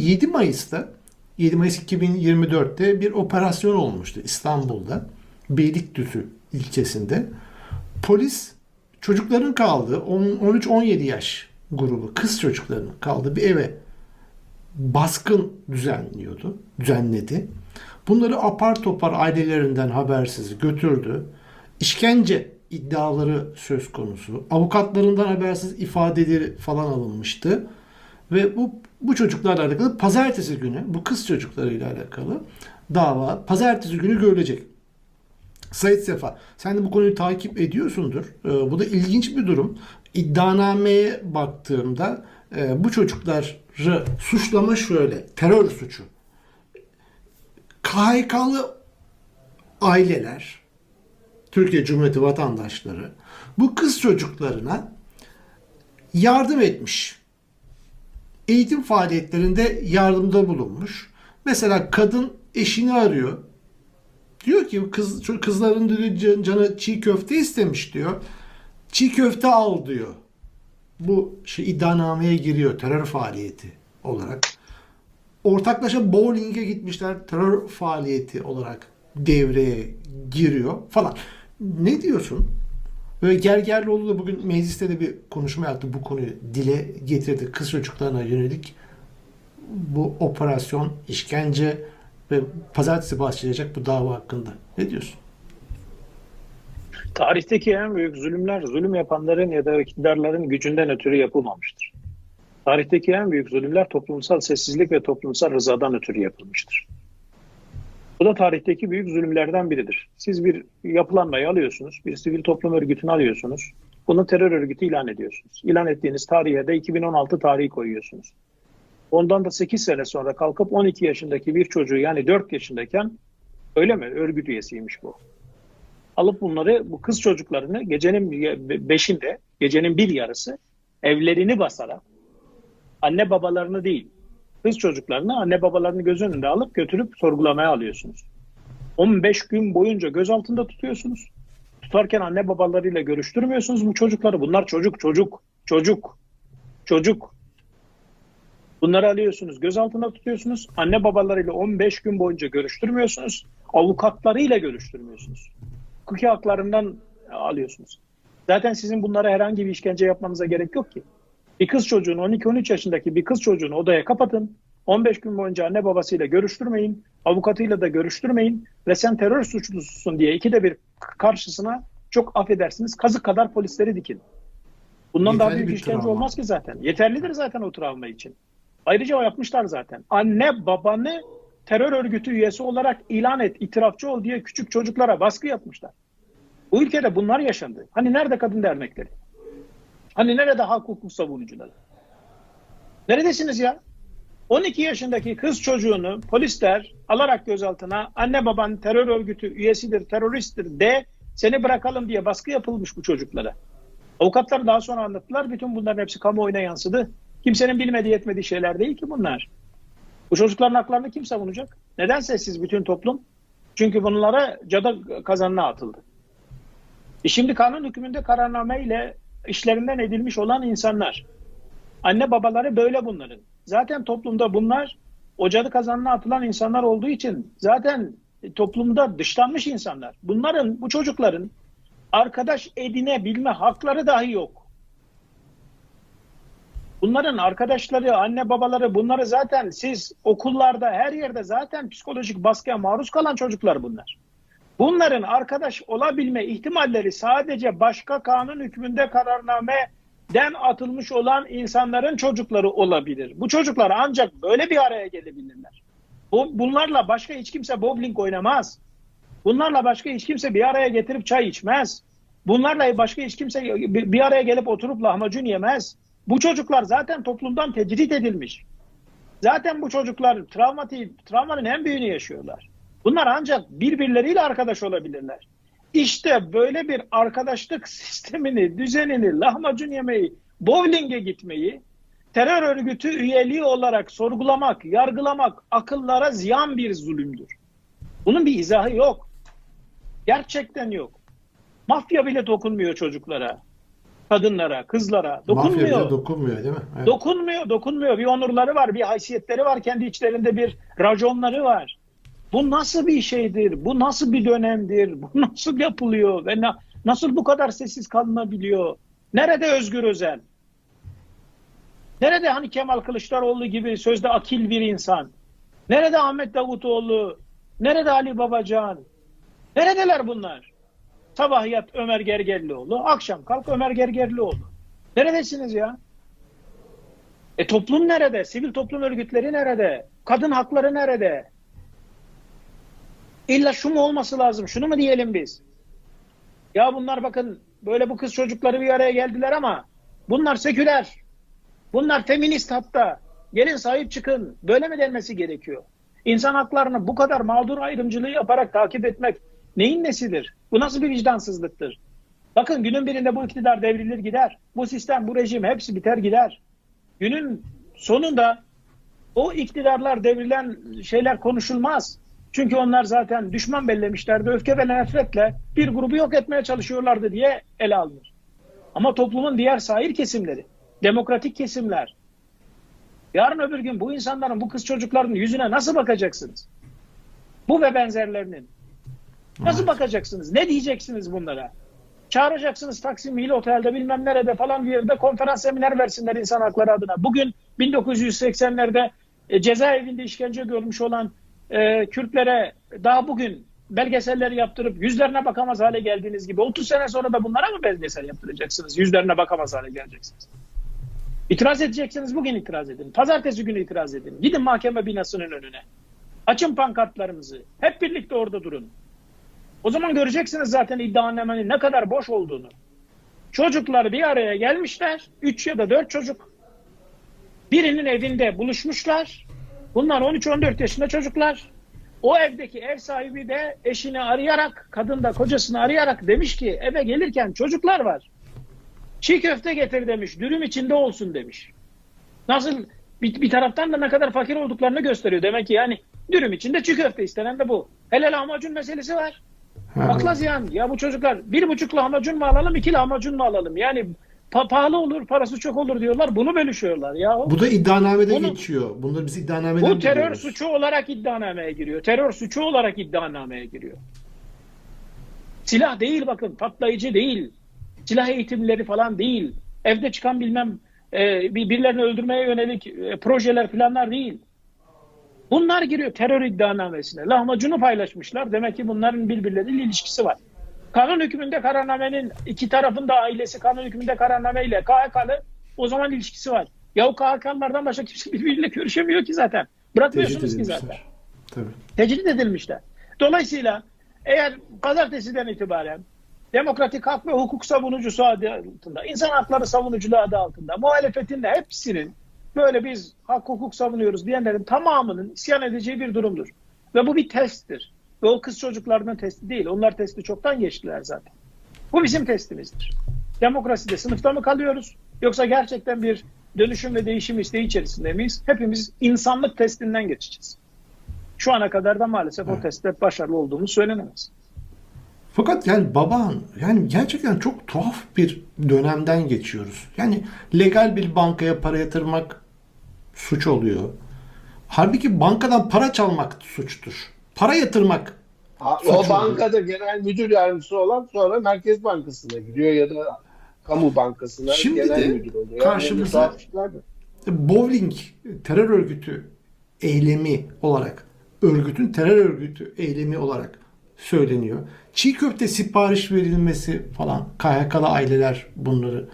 7 Mayıs'ta 7 Mayıs 2024'te bir operasyon olmuştu İstanbul'da. Beylikdüzü ilçesinde. Polis çocukların kaldığı 13-17 yaş grubu kız çocuklarının kaldığı bir eve baskın düzenliyordu, düzenledi. Bunları apar topar ailelerinden habersiz götürdü. İşkence iddiaları söz konusu. Avukatlarından habersiz ifadeleri falan alınmıştı. Ve bu bu çocuklarla alakalı pazartesi günü bu kız çocuklarıyla alakalı dava pazartesi günü görülecek. Sayit Sefa, sen de bu konuyu takip ediyorsundur. Ee, bu da ilginç bir durum. İddianameye baktığımda e, bu çocukları suçlama şöyle, terör suçu. KHK'lı aileler, Türkiye Cumhuriyeti vatandaşları bu kız çocuklarına yardım etmiş. Eğitim faaliyetlerinde yardımda bulunmuş. Mesela kadın eşini arıyor. Diyor ki kız kızların diyor, can- canı çiğ köfte istemiş diyor. Çiğ köfte al diyor. Bu şey iddianameye giriyor terör faaliyeti olarak. Ortaklaşa bowling'e gitmişler terör faaliyeti olarak devreye giriyor falan. Ne diyorsun? Böyle Gergerlioğlu da bugün mecliste de bir konuşma yaptı. Bu konuyu dile getirdi. Kız çocuklarına yönelik bu operasyon, işkence ve pazartesi başlayacak bu dava hakkında. Ne diyorsun? Tarihteki en büyük zulümler zulüm yapanların ya da iktidarların gücünden ötürü yapılmamıştır. Tarihteki en büyük zulümler toplumsal sessizlik ve toplumsal rızadan ötürü yapılmıştır. Bu da tarihteki büyük zulümlerden biridir. Siz bir yapılanmayı alıyorsunuz, bir sivil toplum örgütünü alıyorsunuz. Bunu terör örgütü ilan ediyorsunuz. İlan ettiğiniz tarihe de 2016 tarihi koyuyorsunuz. Ondan da 8 sene sonra kalkıp 12 yaşındaki bir çocuğu yani 4 yaşındayken öyle mi örgüt üyesiymiş bu. Alıp bunları bu kız çocuklarını gecenin beşinde, gecenin bir yarısı evlerini basarak anne babalarını değil, kız çocuklarını anne babalarını göz önünde alıp götürüp sorgulamaya alıyorsunuz. 15 gün boyunca gözaltında tutuyorsunuz. Tutarken anne babalarıyla görüştürmüyorsunuz bu çocukları. Bunlar çocuk, çocuk, çocuk, çocuk. Bunları alıyorsunuz, gözaltında tutuyorsunuz. Anne babalarıyla 15 gün boyunca görüştürmüyorsunuz. Avukatlarıyla görüştürmüyorsunuz. Hukuki haklarından alıyorsunuz. Zaten sizin bunlara herhangi bir işkence yapmanıza gerek yok ki. Bir kız çocuğunu 12-13 yaşındaki bir kız çocuğunu odaya kapatın. 15 gün boyunca anne babasıyla görüştürmeyin. Avukatıyla da görüştürmeyin. Ve sen terör suçlususun diye ikide bir karşısına çok affedersiniz kazık kadar polisleri dikin. Bundan daha Yeterli büyük bir işkence travma. olmaz ki zaten. Yeterlidir zaten o travma için. Ayrıca o yapmışlar zaten. Anne babanı terör örgütü üyesi olarak ilan et, itirafçı ol diye küçük çocuklara baskı yapmışlar. Bu ülkede bunlar yaşandı. Hani nerede kadın dernekleri? Hani nerede hak hukuk savunucuları? Neredesiniz ya? 12 yaşındaki kız çocuğunu polisler alarak gözaltına anne baban terör örgütü üyesidir, teröristtir de seni bırakalım diye baskı yapılmış bu çocuklara. Avukatlar daha sonra anlattılar. Bütün bunların hepsi kamuoyuna yansıdı. Kimsenin bilmediği etmediği şeyler değil ki bunlar. Bu çocukların haklarını kim savunacak? Neden sessiz bütün toplum? Çünkü bunlara cadı kazanına atıldı. E şimdi kanun hükmünde kararnameyle işlerinden edilmiş olan insanlar. Anne babaları böyle bunların. Zaten toplumda bunlar o cadı kazanına atılan insanlar olduğu için zaten toplumda dışlanmış insanlar. Bunların, bu çocukların arkadaş edinebilme hakları dahi yok. Bunların arkadaşları, anne babaları bunları zaten siz okullarda her yerde zaten psikolojik baskıya maruz kalan çocuklar bunlar. Bunların arkadaş olabilme ihtimalleri sadece başka kanun hükmünde kararnameden atılmış olan insanların çocukları olabilir. Bu çocuklar ancak böyle bir araya gelebilirler. Bu, bunlarla başka hiç kimse bowling oynamaz. Bunlarla başka hiç kimse bir araya getirip çay içmez. Bunlarla başka hiç kimse bir araya gelip oturup lahmacun yemez. Bu çocuklar zaten toplumdan tecrit edilmiş. Zaten bu çocuklar travmatik, travmanın en büyüğünü yaşıyorlar. Bunlar ancak birbirleriyle arkadaş olabilirler. İşte böyle bir arkadaşlık sistemini, düzenini, lahmacun yemeyi, bowling'e gitmeyi, terör örgütü üyeliği olarak sorgulamak, yargılamak akıllara ziyan bir zulümdür. Bunun bir izahı yok. Gerçekten yok. Mafya bile dokunmuyor çocuklara. Kadınlara, kızlara Mafya dokunmuyor. bile dokunmuyor değil mi? Evet. Dokunmuyor, dokunmuyor. Bir onurları var, bir haysiyetleri var, kendi içlerinde bir raconları var. Bu nasıl bir şeydir? Bu nasıl bir dönemdir? Bu nasıl yapılıyor ve na- nasıl bu kadar sessiz kalınabiliyor? Nerede Özgür Özel? Nerede hani Kemal Kılıçdaroğlu gibi sözde akil bir insan? Nerede Ahmet Davutoğlu? Nerede Ali Babacan? Neredeler bunlar? Sabah yat Ömer Gergerlioğlu, akşam kalk Ömer Gergerlioğlu. Neredesiniz ya? E toplum nerede? Sivil toplum örgütleri nerede? Kadın hakları nerede? İlla şu mu olması lazım? Şunu mu diyelim biz? Ya bunlar bakın böyle bu kız çocukları bir araya geldiler ama bunlar seküler. Bunlar feminist hatta. Gelin sahip çıkın. Böyle mi denmesi gerekiyor? İnsan haklarını bu kadar mağdur ayrımcılığı yaparak takip etmek neyin nesidir? Bu nasıl bir vicdansızlıktır? Bakın günün birinde bu iktidar devrilir gider. Bu sistem, bu rejim hepsi biter gider. Günün sonunda o iktidarlar devrilen şeyler konuşulmaz. Çünkü onlar zaten düşman bellemişlerdi. Öfke ve nefretle bir grubu yok etmeye çalışıyorlardı diye ele alınır. Ama toplumun diğer sahil kesimleri, demokratik kesimler, yarın öbür gün bu insanların, bu kız çocukların yüzüne nasıl bakacaksınız? Bu ve benzerlerinin. Nasıl bakacaksınız? Ne diyeceksiniz bunlara? Çağıracaksınız Taksim Hill Otel'de bilmem nerede falan bir yerde konferans seminer versinler insan hakları adına. Bugün 1980'lerde e, cezaevinde işkence görmüş olan e, Kürtlere daha bugün belgeseller yaptırıp yüzlerine bakamaz hale geldiğiniz gibi 30 sene sonra da bunlara mı belgesel yaptıracaksınız? Yüzlerine bakamaz hale geleceksiniz. İtiraz edeceksiniz bugün itiraz edin. Pazartesi günü itiraz edin. Gidin mahkeme binasının önüne. Açın pankartlarımızı. Hep birlikte orada durun. O zaman göreceksiniz zaten iddianamenin ne kadar boş olduğunu. Çocuklar bir araya gelmişler. Üç ya da dört çocuk. Birinin evinde buluşmuşlar. Bunlar 13-14 yaşında çocuklar. O evdeki ev sahibi de eşini arayarak, kadın da kocasını arayarak demiş ki eve gelirken çocuklar var. Çiğ köfte getir demiş, dürüm içinde olsun demiş. Nasıl bir, bir taraftan da ne kadar fakir olduklarını gösteriyor. Demek ki yani dürüm içinde çiğ köfte istenen de bu. Hele lahmacun meselesi var. Ha, Bakla ziyan. Ya bu çocuklar bir buçuk lahmacun mu alalım, iki lahmacun mu alalım? Yani pa- pahalı olur, parası çok olur diyorlar. Bunu bölüşüyorlar ya. Bu da iddianamede Bunu- geçiyor. Bunları biz iddianameden Bu terör biliyoruz. suçu olarak iddianameye giriyor. Terör suçu olarak iddianameye giriyor. Silah değil bakın, patlayıcı değil. Silah eğitimleri falan değil. Evde çıkan bilmem e, bir- birilerini öldürmeye yönelik e, projeler planlar değil. Bunlar giriyor terör iddianamesine. Lahmacunu paylaşmışlar. Demek ki bunların birbirleriyle ilişkisi var. Kanun hükmünde kararnamenin iki tarafında ailesi kanun hükmünde kararname ile KHK'lı o zaman ilişkisi var. Ya o KHK'lılardan başka kimse birbiriyle görüşemiyor ki zaten. Bırakmıyorsunuz ki zaten. Tabii. Tecrit edilmişler. Dolayısıyla eğer pazartesiden itibaren demokratik hak ve hukuk savunucusu adı altında, insan hakları savunuculuğu adı altında muhalefetin de hepsinin böyle biz hak hukuk savunuyoruz diyenlerin tamamının isyan edeceği bir durumdur. Ve bu bir testtir. Ve o kız çocuklarının testi değil. Onlar testi çoktan geçtiler zaten. Bu bizim testimizdir. Demokraside sınıfta mı kalıyoruz? Yoksa gerçekten bir dönüşüm ve değişim isteği içerisinde miyiz? Hepimiz insanlık testinden geçeceğiz. Şu ana kadar da maalesef o Evet. testte başarılı olduğumuz söylenemez. Fakat yani baban yani gerçekten çok tuhaf bir dönemden geçiyoruz. Yani legal bir bankaya para yatırmak suç oluyor. Halbuki bankadan para çalmak suçtur. Para yatırmak Ha, Suç o oluyor. bankada genel müdür yardımcısı olan sonra Merkez Bankası'na gidiyor ya da kamu bankasına Şimdi genel de müdür oluyor. karşımıza- Yani bowling terör örgütü eylemi olarak örgütün terör örgütü eylemi olarak söyleniyor. Çiğ köfte sipariş verilmesi falan KHK'lı aileler bunları.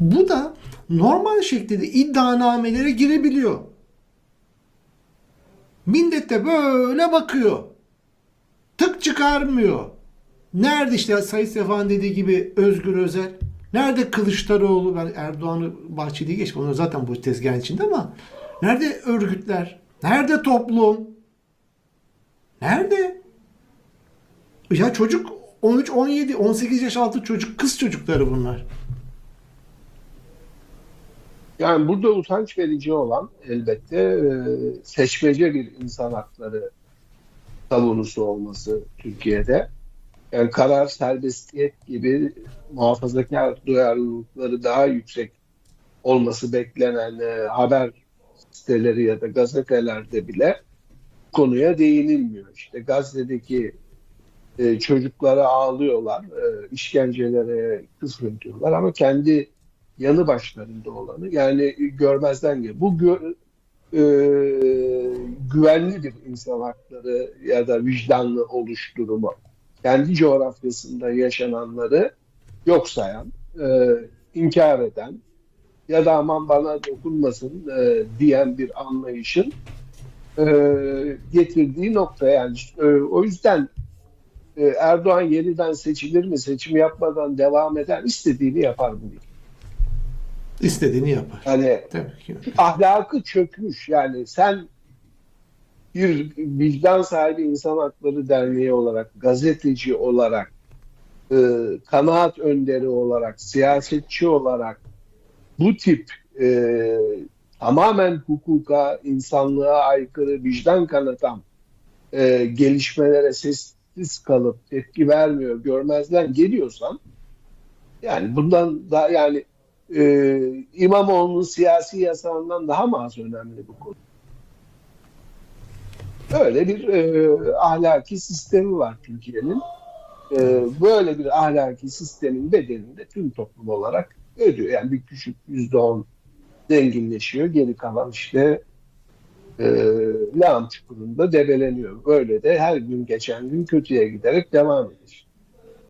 Bu da normal şekilde iddianamelere girebiliyor. Millet de böyle bakıyor. Tık çıkarmıyor. Nerede işte Sayın Sefan dediği gibi Özgür Özel? Nerede Kılıçdaroğlu? Ben Erdoğan'ı Bahçeli'yi geç. Onlar zaten bu tezgahın içinde ama nerede örgütler? Nerede toplum? Nerede? Ya çocuk 13, 17, 18 yaş altı çocuk, kız çocukları bunlar. Yani burada utanç verici olan elbette e, seçmece bir insan hakları savunusu olması Türkiye'de. Yani karar serbestiyet gibi muhafazakar duyarlılıkları daha yüksek olması beklenen e, haber siteleri ya da gazetelerde bile konuya değinilmiyor. İşte Gazze'deki e, çocuklara ağlıyorlar, e, işkencelere kısmediyorlar ama kendi yanı başlarında olanı yani görmezden geliyor. Bu gö- e, güvenli bir insan hakları ya da vicdanlı oluşturumu. Kendi coğrafyasında yaşananları yok sayan, e, inkar eden ya da aman bana dokunmasın e, diyen bir anlayışın e, getirdiği nokta yani e, o yüzden e, Erdoğan yeniden seçilir mi seçim yapmadan devam eder istediğini yapar bu. İstediğini yapar. Tabii ki. ahlakı çökmüş yani sen bir vicdan sahibi insan hakları derneği olarak gazeteci olarak e, kanaat önderi olarak siyasetçi olarak bu tip e, tamamen hukuka insanlığa aykırı vicdan kanatan e, gelişmelere sessiz kalıp tepki vermiyor görmezden geliyorsan yani bundan da yani e, İmamoğlu'nun siyasi yasağından daha mı az önemli bu konu? Böyle bir e, ahlaki sistemi var Türkiye'nin. E, böyle bir ahlaki sistemin bedelini de tüm toplum olarak ödüyor. Yani bir küçük yüzde on zenginleşiyor. Geri kalan işte e, lağım çukurunda debeleniyor. Böyle de her gün geçen gün kötüye giderek devam ediyor.